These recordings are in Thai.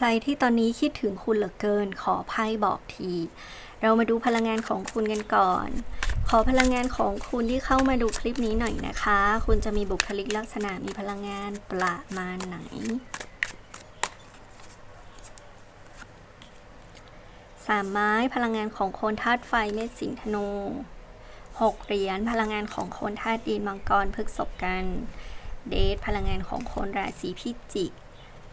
ใครที่ตอนนี้คิดถึงคุณเหลือเกิน ขอไพ่บอกที เรามาดูพลังงานของคุณกันก่อน ขอพลังงานของคุณที่เข้ามาดูคลิปนี้หน่อยนะคะ คุณจะมีบุคลิกลักษณะมีพลังงานประมาณไหนสามไม้พลังงานของคนธาตุไฟเมษสิงห์ธนูหกเหรียญพลังงานของคนธาตุดินมังกรพฤกษภกัน เดทพลังงานของคนราศีพิจิก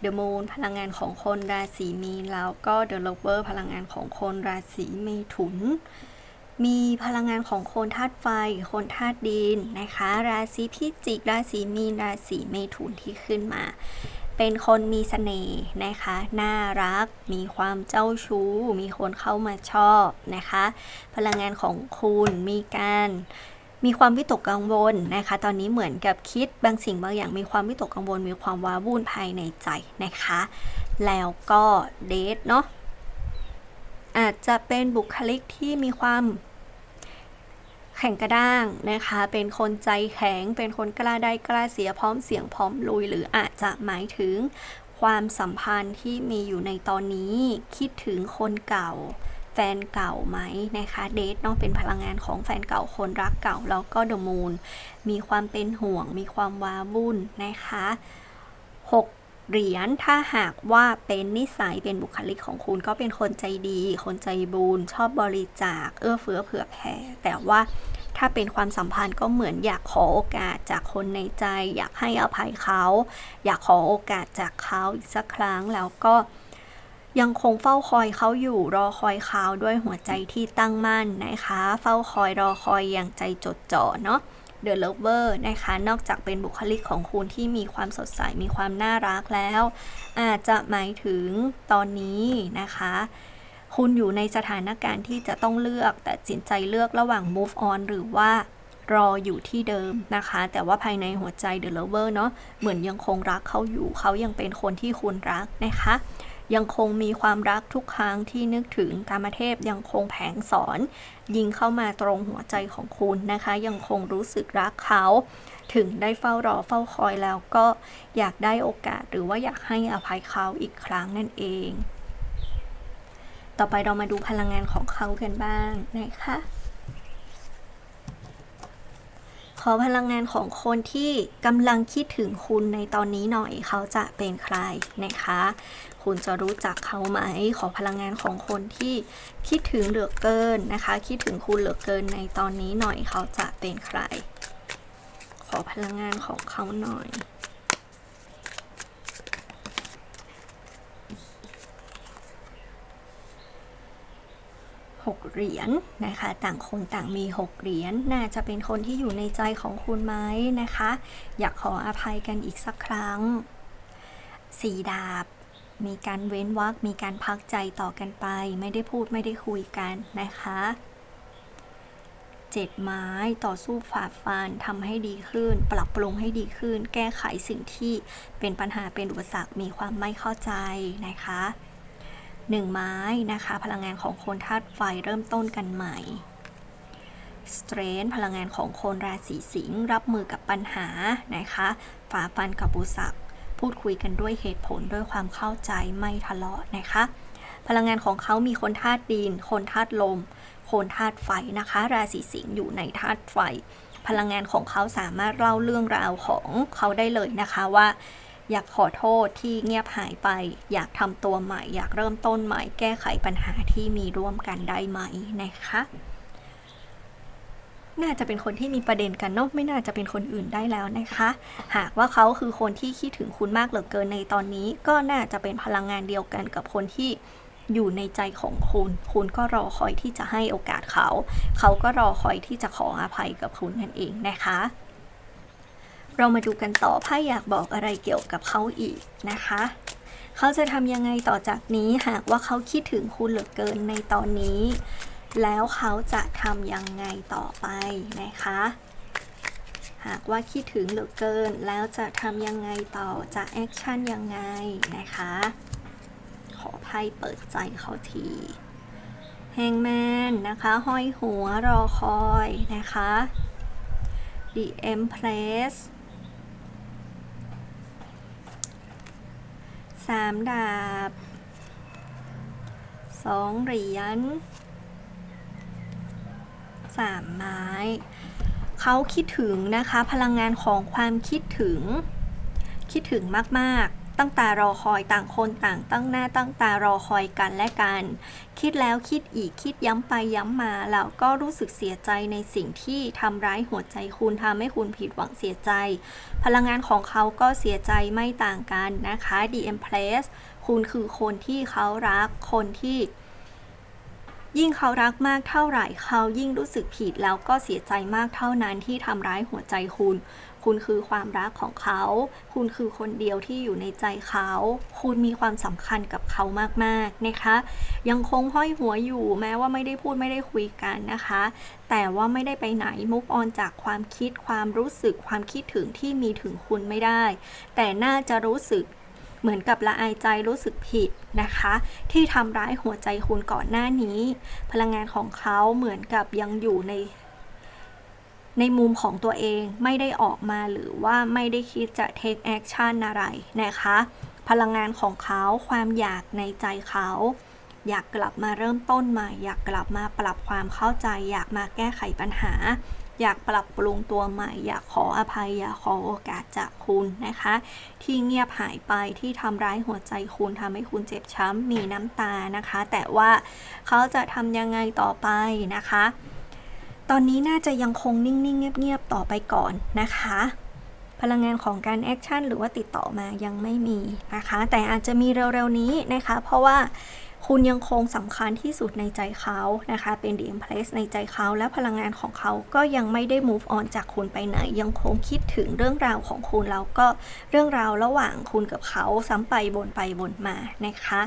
เดอะมูนพลังงานของคนราศีมีนแล้วก็เดอะโลเวอร์พลังงานของคนราศีเมถุน มีพลังงานของคนธาตุไฟ คนธาตุดินนะคะ ราศีพิจิก ราศีมีน ราศีเมถุนที่ขึ้นมา เป็นคนมีเสน่ห์นะคะ น่ารัก มีความเจ้าชู้ มีคนเข้ามาชอบนะคะ พลังงานของคุณมีการ มีความวิตกกังวลนะคะ ตอนนี้เหมือนกับคิดบางสิ่งบางอย่างมีความวิตกกังวล มีความว้าวุ่นภายในใจนะคะ แล้วก็เดทเนาะอาจจะเป็นบุคลิกที่มีความแข็งกระด้างนะคะ เป็นคนใจแข็ง เป็นคนกล้าได้กล้าเสียพร้อมเสียงพร้อมลุย หรืออาจจะหมายถึงความสัมพันธ์ที่มีอยู่ในตอนนี้ คิดถึงคนเก่า แฟนเก่าไหมนะคะเดทเนาะเป็นพลังงานของแฟนเก่าคนรักเก่าแล้วก็เดอะมูนมีความเป็นห่วง มีความว้าวุ่นนะคะหกเหรียญถ้าหากว่าเป็นนิสัยเป็นบุคลิกของคุณก็เป็นคนใจดี คนใจบุญชอบบริจาค เอื้อเฟื้อเผื่อแผ่ แต่ว่าถ้าเป็นความสัมพันธ์ก็เหมือนอยากขอโอกาสจากคนในใจ อยากให้อภัยเขา อยากขอโอกาสจากเขาอีกสักครั้งแล้วก็ ยังคงเฝ้าคอยเขาอยู่รอคอยเขาด้วยหัวใจที่ตั้งมั่นนะคะ เฝ้าคอยรอคอยอย่างใจจดจ่อเนาะ The Lover นะคะ นอกจากเป็นบุคลิกของคุณที่มีความสดใส มีความน่ารักแล้ว อาจจะหมายถึงตอนนี้นะคะ คุณอยู่ในสถานการณ์ที่จะต้องเลือกแต่สินใจเลือกระหว่าง move on หรือว่ารออยู่ที่เดิมนะคะ แต่ว่าภายในหัวใจ The Lover เนาะเหมือนยังคงรักเขาอยู่เขายังเป็นคนที่คุณรักนะคะ ยังคงมีความรักทุกครั้งที่นึกถึงกามเทพยังคงแผงสอน ยิงเข้ามาตรงหัวใจของคุณนะคะ ยังคงรู้สึกรักเขาถึงได้เฝ้ารอเฝ้าคอยแล้วก็อยากได้โอกาสหรือว่าอยากให้อภัยเขาอีกครั้งนั่นเอง ต่อไปเรามาดูพลังงานของเขากันบ้างนะคะ ข อพลังงานของคนที่กำลังคิดถึงคุณในตอนนี้หน่อยเขาจะเป็นใครนะคะ คุณจะรู้จักเขาไหม ขอพลังงานของคนที่คิดถึงเหลือเกินนะคะ คิดถึงคุณเหลือเกินในตอนนี้หน่อยเขาจะเป็นใคร ขอพลังงานของเขาหน่อย หกเหรียญนะคะ ต่างคนต่างมีหกเหรียญน่าจะเป็นคนที่อยู่ในใจของคุณไหมนะคะ อยากขออภัยกันอีกสักครั้งสีดาบ มีการเว้นวรรคมีการพักใจต่อกันไป ไม่ได้พูดไม่ได้คุยกันนะคะเจ็ดไม้ต่อสู้ฝ่าฟันทำให้ดีขึ้น ปรับปรุงให้ดีขึ้น แก้ไขสิ่งที่เป็นปัญหาเป็นอุปสรรคมีความไม่เข้าใจนะคะ หนึ่งไม้นะคะ พลังงานของคนธาตุไฟเริ่มต้นกันใหม่สเตรนพลังงานของคนราศีสิงห์รับมือกับปัญหานะคะฝ่าฟันกับอุปสรรคพูดคุยกันด้วยเหตุผลด้วยความเข้าใจไม่ทะเลาะนะคะ พลังงานของเขามีคนธาตุดิน คนธาตุลม คนธาตุไฟนะคะ ราศีสิงห์อยู่ในธาตุไฟ พลังงานของเขาสามารถเล่าเรื่องราวของเขาได้เลยนะคะว่า อยากขอโทษที่เงียบหายไป อยากทำตัวใหม่ อยากเริ่มต้นใหม่ แก้ไขปัญหาที่มีร่วมกันได้ไหมนะคะ น่าจะเป็นคนที่มีประเด็นกันเนาะไม่น่าจะเป็นคนอื่นได้แล้วนะคะ หากว่าเขาคือคนที่คิดถึงคุณมากเหลือเกินในตอนนี้ ก็น่าจะเป็นพลังงานเดียวกันกับคนที่อยู่ในใจของคุณ คุณก็รอคอยที่จะให้โอกาสเขา เขาก็รอคอยที่จะขออภัยกับคุณนั่นเองนะคะ เรามาดูกันต่อไพ่อยากบอกอะไรเกี่ยวกับเขาอีกนะคะ เขาจะทำยังไงต่อจากนี้หากว่าเขาคิดถึงคุณเหลือเกินในตอนนี้ แล้วเขาจะทำยังไงต่อไปนะคะ หากว่าคิดถึงเหลือเกิน แล้วจะทำยังไงต่อจะแอคชั่นยังไงนะคะ ขอไพ่เปิดใจเขาทีแฮงแมนนะคะ ห้อยหัวรอคอยนะคะ The Empress สามดาบสองเหรียญสามไม้เขาคิดถึงนะคะ พลังงานของความคิดถึง คิดถึงมากๆ ตั้งตารอคอยต่างคนต่างตั้งหน้าตั้งตารอคอยกันและกัน คิดแล้วคิดอีกคิดย้ำไปย้ำมาแล้วก็รู้สึกเสียใจในสิ่งที่ทำร้ายหัวใจคุณทำให้คุณผิดหวังเสียใจ พลังงานของเขาก็เสียใจไม่ต่างกันนะคะ The Empress คุณคือคนที่เขารักคนที่ ยิ่งเขารักมากเท่าไหร่เขายิ่งรู้สึกผิดแล้วก็เสียใจมากเท่านั้นที่ทำร้ายหัวใจคุณ คุณคือความรักของเขา คุณคือคนเดียวที่อยู่ในใจเขา คุณมีความสำคัญกับเขามากๆนะคะ ยังคงห้อยหัวอยู่แม้ว่าไม่ได้พูดไม่ได้คุยกันนะคะ แต่ว่าไม่ได้ไปไหนมุกออนจากความคิดความรู้สึกความคิดถึงที่มีถึงคุณไม่ได้ แต่น่าจะรู้สึก เหมือนกับละอายใจรู้สึกผิดนะคะ ที่ทำร้ายหัวใจคุณก่อนหน้านี้ พลังงานของเขาเหมือนกับยังอยู่ใน ในมุมของตัวเองไม่ได้ออกมาหรือว่าไม่ได้คิดจะ take action อะไรนะคะ พลังงานของเขาความอยากในใจเขาอยากกลับมาเริ่มต้นใหม่ อยากกลับมาปรับความเข้าใจ อยากมาแก้ไขปัญหา อยากปรับปรุงตัวใหม่ อยากขออภัย อยากขอโอกาสจากคุณนะคะ ที่เงียบหายไปที่ทำร้ายหัวใจคุณทำให้คุณเจ็บช้ำมีน้ำตานะคะ แต่ว่าเขาจะทำยังไงต่อไปนะคะ ตอนนี้น่าจะยังคงนิ่ง ๆ เงียบ ๆ ต่อไปก่อนนะคะพลังงานของการแอคชั่นหรือว่าติดต่อมายังไม่มีนะคะ แต่อาจจะมีเร็ว ๆ นี้นะคะ เพราะว่า คุณยังคงสำคัญที่สุดในใจเขานะคะ เป็น The Empress ในใจเขาและพลังงานของเขาก็ยังไม่ได้ move on จากคุณไปไหน ยังคงคิดถึงเรื่องราวของคุณแล้วก็เรื่องราวระหว่างคุณกับเขาซ้ำไปบนไปบนมานะคะ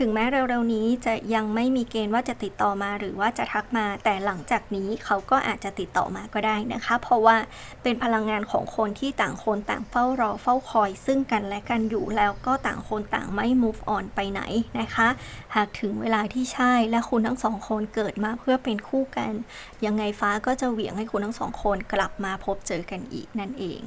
ถึงแม้เร็วๆนี้จะยังไม่มีเกณฑ์ว่าจะติดต่อมาหรือว่าจะทักมา แต่หลังจากนี้เขาก็อาจจะติดต่อมาก็ได้นะคะ เพราะว่าเป็นพลังงานของคนที่ต่างคนต่างเฝ้ารอเฝ้าคอย ซึ่งกันและกันอยู่แล้วก็ต่างคนต่างไม่ move on ไปไหนนะคะ หากถึงเวลาที่ใช่และคุณทั้งสองคนเกิดมาเพื่อเป็นคู่กัน ยังไงฟ้าก็จะเหวี่ยงให้คุณทั้งสองคนกลับมาพบเจอกันอีกนั่นเอง